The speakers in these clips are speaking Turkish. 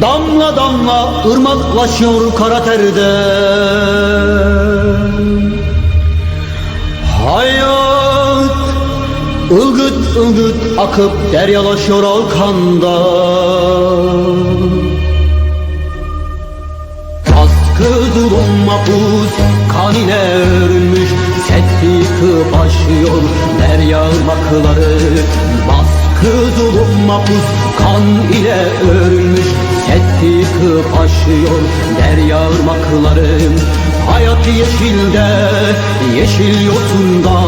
Damla damla ırmaklaşıyor kara terden Hayat ılgıt ılgıt akıp deryalaşıyor alkanda. Baskı zulüm mapus kan ile örülmüş Set yıkıp aşıyor derya ırmakları. Baskı zulüm mapus kan ile örülmüş yıkıp aşıyor derya ırmakları Hayat yeşilde, yeşil yosunda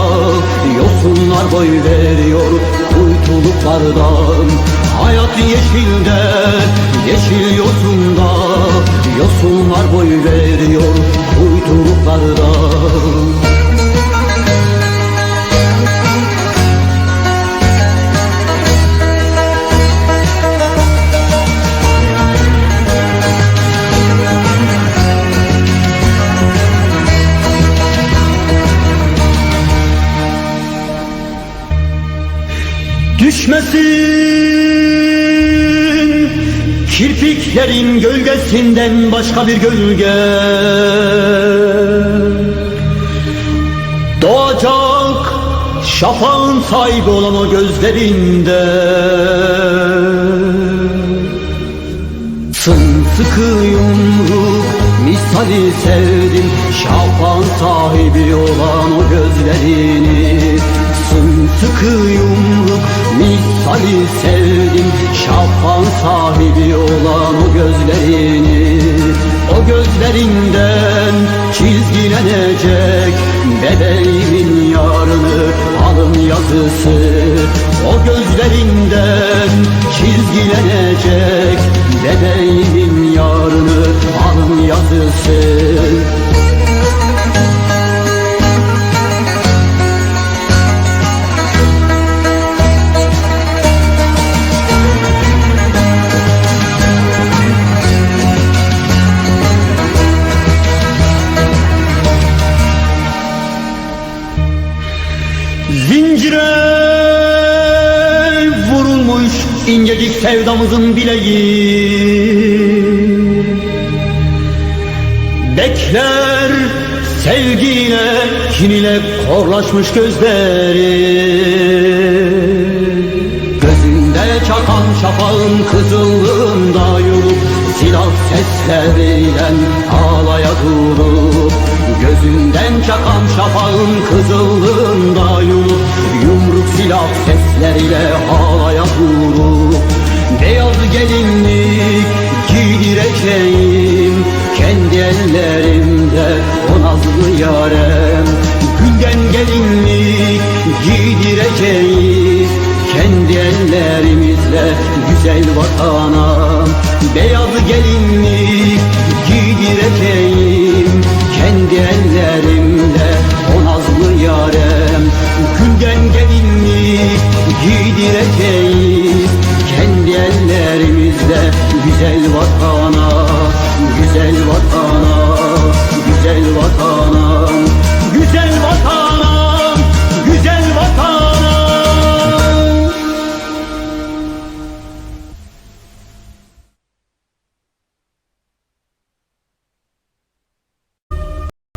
Yosunlar boy veriyor kuytuluklardan Hayat yeşilde, yeşil yosunda Yosunlar boy veriyor kuytuluklardan Düşmesin kirpiklerin gölgesinden başka bir gölge. Doğacak şafağın sahibi olan o gözlerinde. Sımsıkı yumruk misali sevdim. Şafağın sahibi olan o gözlerini Sımsıkı yumruk misali sevdim. Şafağın sahibi olan o gözlerini O gözlerinden çizgilenecek Bebeğimin yarını alın yazısı. O gözlerinden çizgilenecek Bebeğimin yarını alın yazısı Zincire vurulmuş incecik sevdamızın bileği. Bekler sevgiyle kin ile korlaşmış gözleri. Gözünde çakan şafağın kızıllığında yulup Silah sesleriyle ağlaya durup Gözünden çakan şafağın kızıllığında yulup Yumruk silah sesleriyle ağlaya durup Beyaz gelinlik giydireceğim Kendi ellerimde o nazlı yarem. Gülden gelinlik giydireceğiz Kendi ellerimizle güzel vatana Beyaz gelinlik giydireceğiz güzel vatana, güzel vatana, güzel vatana.